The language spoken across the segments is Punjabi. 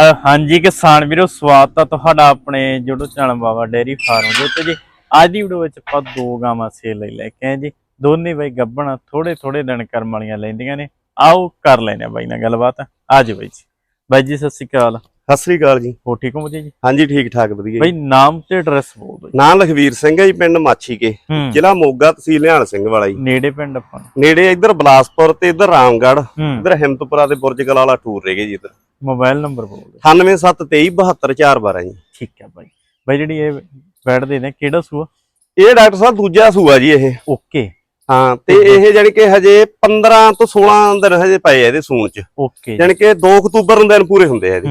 ਹਾਂਜੀ ਕਿਸਾਨ ਵੀਰੋ, ਸਵਾਗਤ ਆ ਤੁਹਾਡਾ ਆਪਣੇ YouTube channel Baba dairy farm ਦੇ ਉੱਤੇ ਜੀ। ਅੱਜ ਦੀ ਵੀਡੀਓ ਵਿੱਚ ਆਪਾਂ ਦੋ ਗਾਵਾਂ ਸੇਲ ਲਈ ਲੈ ਕੇ ਆਏ ਜੀ। ਦੋਨੇ ਬਾਈ ਗੱਬਣਾ ਥੋੜੇ ਥੋੜੇ ਦਿਨ ਕਰਮ ਵਾਲੀਆਂ ਲੈਂਦੀਆਂ ਨੇ। ਆਓ ਕਰ ਲੈਨੇ ਆ ਬਾਈ ਨਾਲ ਗੱਲਬਾਤ। ਆ ਜੀ ਬਾਈ ਜੀ। ਬਾਈ ਜੀ, ਸਤਿ ਸ਼੍ਰੀ ਅਕਾਲ। ਸਤਿ ਸ੍ਰੀ ਅਕਾਲ ਜੀ। ਹੋ ਠੀਕ ਹੋ ਵਧੀਆ ਜੀ? ਹਾਂਜੀ ਠੀਕ ਠਾਕ ਵਧੀਆ ਬਾਈ ਨਾਮ ਤੇ ਐਡਰੈਸ ਬੋਲ ਦਿਓ ਨਾਂ ਲਖਵੀਰ ਸਿੰਘ ਹੈ ਜੀ ਪਿੰਡ ਮਾਛੀਕੇ। ਜ਼ਿਲ੍ਹਾ ਮੋਗਾ ਤਹਿਸੀਲ ਨਿਹਾਲ ਸਿੰਘ ਵਾਲਾ ਜੀ। ਨੇੜੇ ਪਿੰਡ ਆਪਾਂ ਨੇੜੇ ਇੱਧਰ ਬਲਾਸਪੁਰ ਤੇ ਇੱਧਰ ਰਾਮਗੜ੍ਹ ਇੱਧਰ ਹਿੰਮਤਪੁਰਾ ਤੇ ਬੁਰਜ ਕਲਾ ਵਾਲਾ ਟੂਰ ਰਹਿਗੇ ਜੀ ਇੱਧਰ। ਮੋਬਾਈਲ ਨੰਬਰ ਬੋਲ ਦਿਓ। 9773272412 ਜੀ। ਠੀਕ ਹੈ ਬਾਈ। ਬਾਈ ਜਿਹੜੀ ਇਹ ਬੈਠਦੇ ਨੇ ਕਿਹੜਾ ਸੂਆ? ਇਹ ਡਾਕਟਰ ਸਾਹਿਬ ਦੂਜਾ ਸੂਆ ਜੀ ਇਹ। ਓਕੇ। ਹਾਂ ਤੇ ਇਹ ਜਾਨੀ ਕਿ ਹਜੇ 15 ਤੋਂ 16 ਦਿਨ ਹਜੇ ਪਏ ਆ ਇਹਦੇ ਸੂਣ ਚ। ਓਕੇ। ਜਾਨੀ ਕਿ 2 ਅਕਤੂਬਰ ਨੂੰ ਦਿਨ ਪੂਰੇ ਹੁੰਦੇ ਆ ਇਹਦੇ।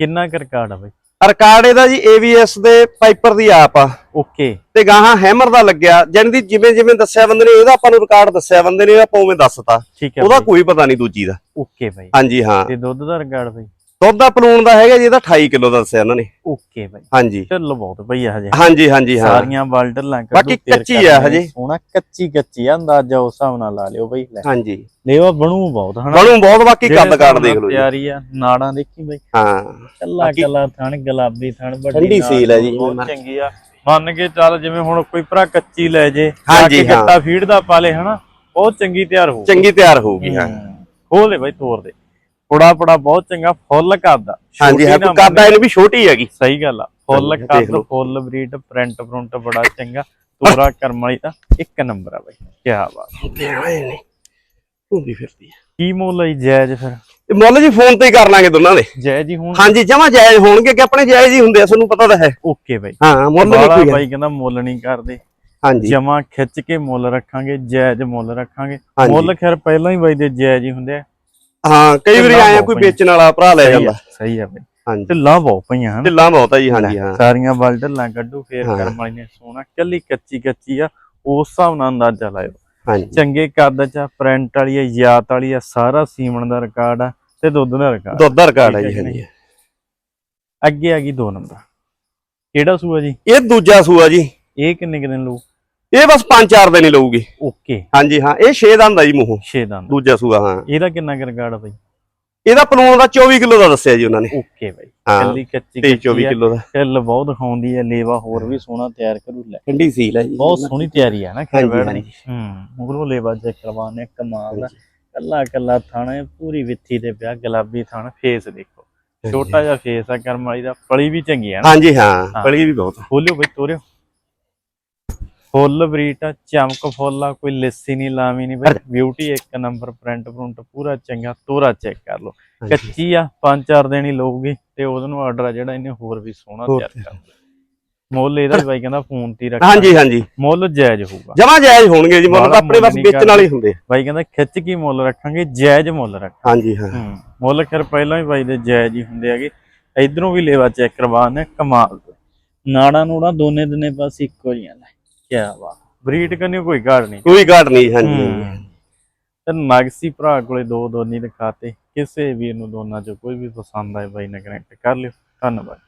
ਕਿੰਨਾ ਕੁ ਰਿਕਾਰਡ ਆ ਬਾਈ? ਰਿਕਾਰਡ ਇਹਦਾ ਜੀ AVS ਦੇ ਪਾਈਪਰ ਦੀ ਆਪ ਆ। ਓਕੇ ਤੇ ਗਾਹਾਂ ਹੈਮਰ ਦਾ ਲੱਗਿਆ ਜਾਨੀ ਦੀ ਜਿਵੇਂ ਜਿਵੇਂ ਦੱਸਿਆ ਬੰਦੇ ਨੇ ਇਹਦਾ ਆਪਾਂ ਨੂੰ ਰਿਕਾਰਡ ਦੱਸਿਆ ਬੰਦੇ ਨੇ ਆਪਾਂ ਉਵੇਂ ਦੱਸਤਾ। ਠੀਕ ਹੈ ਉਹਦਾ ਕੋਈ ਪਤਾ ਨਹੀਂ ਦੂਜੀ ਦਾ। ਓਕੇ ਬਾਈ। ਹਾਂਜੀ ਹਾਂ। ਤੇ ਦੁੱਧ ਦਾ ਰਿਕਾਰਡ ਬਾਈ? ਦੁੱਧ ਦਾ ਪਲੂਣ ਦਾ ਹੈਗਾ ਜੀ ਇਹਦਾ 28 ਕਿਲੋ ਦਾ ਦੱਸਿਆ ਇਹਨਾਂ ਨੇ। ਓਕੇ ਬਾਈ। ਹਾਂਜੀ। ਚੱਲ ਬਹੁਤ ਭਈਆ ਹਜੇ। ਹਾਂਜੀ ਹਾਂਜੀ ਹਾਂ। ਸਾਰੀਆਂ ਵਲਡ ਲੰਕ ਬਾਕੀ ਕੱਚੀ ਆ ਹਜੇ। ਸੋਹਣਾ ਕੱਚੀ ਕੱਚੀ ਆ ਅੰਦਾਜ਼ਾ ਉਸ ਹਿਸਾਬ ਨਾਲ ਲਾ ਲਿਓ ਬਈ। ਲੈ। ਹਾਂਜੀ। ਲੇਵਾ ਬਣੂ ਬਹੁਤ ਹਨਾ? ਬਣੂ ਬਹੁਤ ਬਾਕੀ ਕੱਦ ਹਿਸਾਬ ਦੇਖ ਲਓ ਜੀ। ਆ ਨਾੜਾਂ ਦੇਖੀ ਬਈ। ਹਾਂ। ਕੱਲਾ ਕੱਲਾ ਥਣ ਗੁਲਾਬੀ ਥਣ ਵੱਡੀ ਠੰਡੀ ਸੀਲ ਹੈ ਜੀ, ਚੰਗੀ ਆ। ਮੰਨ ਕੇ ਚੱਲ ਜਿਵੇਂ ਹੁਣ ਕੋਈ ਭਰਾ ਕੱਚੀ ਲੈ ਜੇ ਹਾਂਜੀ, ਹਾਂ। ਗੱਟਾ ਫੀਡ ਦਾ ਪਾਲੇ ਹਨਾ? ਬਹੁਤ ਚੰਗੀ ਤਿਆਰ ਹੋਊ ਚੰਗੀ ਤਿਆਰ ਹੋਊਗੀ ਹਾਂ। ਖੋਲ ਦੇ ਬਈ ਤੋਰ ਦੇ। ਪੜਾ ਪੜਾ ਬਹੁਤ ਚੰਗਾ ਫੁੱਲ ਕਰਦਾ ਹਾਂਜੀ ਹਾਂ ਕੱਦ ਇਹਨੂੰ ਵੀ ਛੋਟੀ ਹੈਗੀ। ਸਹੀ ਗੱਲ ਆ ਫੁੱਲ ਕੱਦ। ਫੁੱਲ ਬਰੀਡ ਪ੍ਰਿੰਟ ਪ੍ਰਿੰਟ ਬੜਾ ਚੰਗਾ। ਤੋਰਾ ਕਰਮ ਵਾਲੀ ਤਾਂ ਇੱਕ ਨੰਬਰ ਆ ਬਾਈ। ਕੀ ਬਾਤ। ਨਹੀਂ। ਹੁੰਦੀ ਫਿਰਦੀ ਹੈ ਕੀ ਮੁੱਲ ਹੈ ਜਾਇਜ਼ ਫਿਰ? ਇਹ ਮੁੱਲ ਜੀ ਫੋਨ ਤੇ ਹੀ ਕਰ ਲਾਂਗੇ ਦੋਨਾਂ ਦੇ। ਜਾਇਜ਼ ਹੀ ਹੁਣ। ਹਾਂਜੀ ਜਮਾ ਜਾਇਜ਼ ਹੋਣਗੇ ਕਿ ਆਪਣੇ ਜਾਇਜ਼ ਹੀ ਹੁੰਦੇ ਆ ਤੁਹਾਨੂੰ ਪਤਾ ਤਾਂ ਹੈ। ਓਕੇ ਬਾਈ। ਹਾਂ ਮੁੱਲ ਨਹੀਂ ਕੋਈ। ਬਾਈ ਕਹਿੰਦਾ ਮੁੱਲ ਨਹੀਂ ਕਰਦੇ। ਹਾਂਜੀ। ਜਮਾ ਖਿੱਚ ਕੇ ਮੁੱਲ ਰੱਖਾਂਗੇ ਜਾਇਜ਼ ਮੁੱਲ ਰੱਖਾਂਗੇ। ਮੁੱਲ ਖੈਰ ਪਹਿਲਾਂ ਹੀ ਬਾਈ ਦੇ ਜਾਇਜ਼ ਹੀ ਹੁੰਦੇ ਆ। ਹਾਂ ਕਈ ਵਾਰੀ ਆਇਆ ਕੋਈ। ਵੇਚਣ ਵਾਲਾ ਭਰਾ ਲੈ ਜਾਂਦਾ ਆ ਸਹੀ ਆ ਬਾਈ। ਹਾਂਜੀ। ਢਿੱਲਾਂ ਬਹੁਤ ਪਈਆਂ ਹਨ? ਢਿੱਲਾਂ ਬਹੁਤ ਆ ਜੀ ਹਾਂਜੀ ਹਾਂ। ਸਾਰੀਆਂ ਬਲ ਢਿੱਲਾਂ ਕੱਢੂ ਫੇਰ। ਕਰਮ ਵਾਲੀ ਨੇ ਸੋਹਣਾ ਕੱਲੀ ਕੱਚੀ ਕੱਚੀ ਆ ਉਸ ਹਿਸਾਬ ਨਾਲ ਅੰਦਾਜ਼ਾ ਲਾਇਓ। ਹਾਂਜੀ। ਚੰਗੇ ਕੱਦ ਚ ਪ੍ਰਿੰਟ ਵਾਲੀ ਆ ਯਾਤ ਵਾਲੀ ਆ ਸਾਰਾ ਸੀਮਣ ਦਾ ਰਿਕਾਰਡ ਆ ਤੇ ਦੁੱਧ ਦਾ ਰਿਕਾਰਡ। ਦੁੱਧ ਦਾ ਰਿਕਾਰਡ ਠੀਕ ਜੀ ਹਾਂਜੀ। ਅੱਗੇ ਆ ਗਈ 2 ਨੰਬਰ। ਕਿਹੜਾ ਸੂਆ ਜੀ? ਇਹ ਦੂਜਾ ਸੂਆ ਜੀ। ਇਹ ਕਿੰਨੇ ਕੁ ਦਿਨ ਲਊ? ਇਹ ਬਸ 5-4 ਦਿਨ ਹੀ ਲਊਗੀ। ਓਕੇ। ਹਾਂਜੀ ਹਾਂ ਇਹ 6 ਦਾ ਹੁੰਦਾ ਜੀ ਮੂੰਹੋਂ। 6 ਦੰਦ। ਦੂਜਾ ਸੂਆ ਹਾਂ। ਇਹਦਾ ਕਿੰਨਾ ਕੁ ਰਿਕਾਰਡ ਆ ਬਾਈ? ਇਹਦਾ ਪਲੂਣ ਦਾ 24 ਕਿਲੋ ਦਾ ਦੱਸਿਆ ਜੀ ਉਹਨਾਂ ਨੇ। ਓਕੇ ਬਾਈ। ਹਾਂ ਕੱਲੀ ਕੱਚੀ ਤੇ ਕੱਚੀ 24 ਆ ਕਿਲੋ ਦਾ। ਢਿੱਲ ਬਹੁਤ ਦਿਖਾਉਂਦੀ ਆ ਲੇਵਾ ਹੋਰ ਵੀ ਸੋਹਣਾ ਤਿਆਰ ਕਰੂ ਲੈ। ਠੰਡੀ ਸੀਲ ਹੈ ਜੀ। ਬਹੁਤ ਸੋਹਣੀ ਤਿਆਰੀ ਆ ਨਾ ਬੈਠ ਦੀ ਹੂੰ ਮਗਰੋਂ ਲੇਵਾ ਚੈੱਕ ਕਰਵਾਉਣੇ ਕਮਾਲ ਦਾ ਕੱਲਾ ਕੱਲਾ ਥਣ ਹੈ, ਪੂਰੀ ਵਿੱਥੀ ਤੇ ਪਿਆ ਗੁਲਾਬੀ ਥਣ ਫੇਸ ਦੇਖੋ। ਛੋਟਾ ਜਿਹਾ ਫੇਸ ਆ ਕਰਮ ਵਾਲੀ ਦਾ ਪਲੀ ਵੀ ਚੰਗੀ ਆ ਨਾ। ਹਾਂਜੀ ਹਾਂ ਹਾਂ। ਪਲੀ ਵੀ ਬਹੁਤ ਖੋਲਿਓ ਬਈ ਤੋਰਿਓ। ਫੁੱਲ ਬਰੀਟ ਆ ਚਮਕ ਫੁੱਲ ਆ ਕੋਈ ਲਿੱਸੀ ਨਹੀਂ ਲਾਵੀ ਨਹੀਂ ਬਈ ਬਿਊਟੀ ਇੱਕ ਨੰਬਰ ਪ੍ਰਿੰਟ ਪ੍ਰਿੰਟ ਪੂਰਾ ਚੰਗਾ ਤੋਰਾ ਚੈੱਕ ਕਰ ਲਓ। ਕੱਚੀ ਆ ਪੰਜ ਚਾਰ ਦਿਨ ਹੀ ਲਊਗੀ ਤੇ ਉਹਦੇ ਨੂੰ ਆਰਡਰ ਆ ਜਿਹੜਾ ਇਹਨੇ ਹੋਰ ਵੀ ਸੋਹਣਾ ਤਿਆਰ ਕਰ ਮੁੱਲ ਇਹਦਾ ਵੀ ਬਾਈ ਕਹਿੰਦਾ ਫੋਨ ਤੇ ਹੀ ਰੱਖ। ਹਾਂਜੀ ਹਾਂਜੀ। ਮੁੱਲ ਜਾਇਜ਼ ਹੋਊਗਾ। ਜਮਾ ਜਾਇਜ਼ ਹੋਣਗੇ ਜੀ ਮੁੱਲ ਤਾਂ ਆਪਣੇ ਬਸ ਵੇਚਣ ਵਾਲੇ ਹੀ ਹੁੰਦੇ। ਬਾਈ ਕਹਿੰਦਾ ਖਿੱਚ ਕੇ ਮੁੱਲ ਰੱਖਾਂਗੇ ਜਾਇਜ਼ ਮੁੱਲ ਰੱਖ ਹਾਂਜੀ ਹਾਂ। ਹੂੰ ਮੁੱਲ ਖੈਰ ਪਹਿਲਾਂ ਹੀ ਬਾਈ ਦੇ ਜਾਇਜ਼ ਹੀ ਹੁੰਦੇ ਹੈਗੇ। ਇਧਰੋਂ ਵੀ ਲੇਵਾ ਚੈੱਕ ਕਰਵਾਉਣੇ ਕਮਾਲ। ਨਾੜਾਂ ਨੂੜਾਂ ਦੋਨੇ ਦਿਨੇ ਬਸ ਇੱਕੋ ਜਿਹੀਆਂ ਨੇ। ਕੀ ਬਾਤ। ਬਰੀਡ ਕਰਨੀ ਕੋਈ ਘਾੜ ਨਹੀਂ। ਕੋਈ ਘਾਟ ਨਹੀਂ ਹਾਂਜੀ। ਤੇ ਨਗਸੀ ਭਰਾ ਕੋਲੇ ਦੋ ਦੋਨੀ ਦਿਖਾਤੇ। ਕਿਸੇ ਵੀਰ ਨੂੰ ਦੋਨਾਂ ਚੋਂ ਕੋਈ ਵੀ ਪਸੰਦ ਆਏ ਬਾਈ ਨਾਲ ਕਨੈਕਟ ਕਰ ਲਿਓ। ਧੰਨਵਾਦ।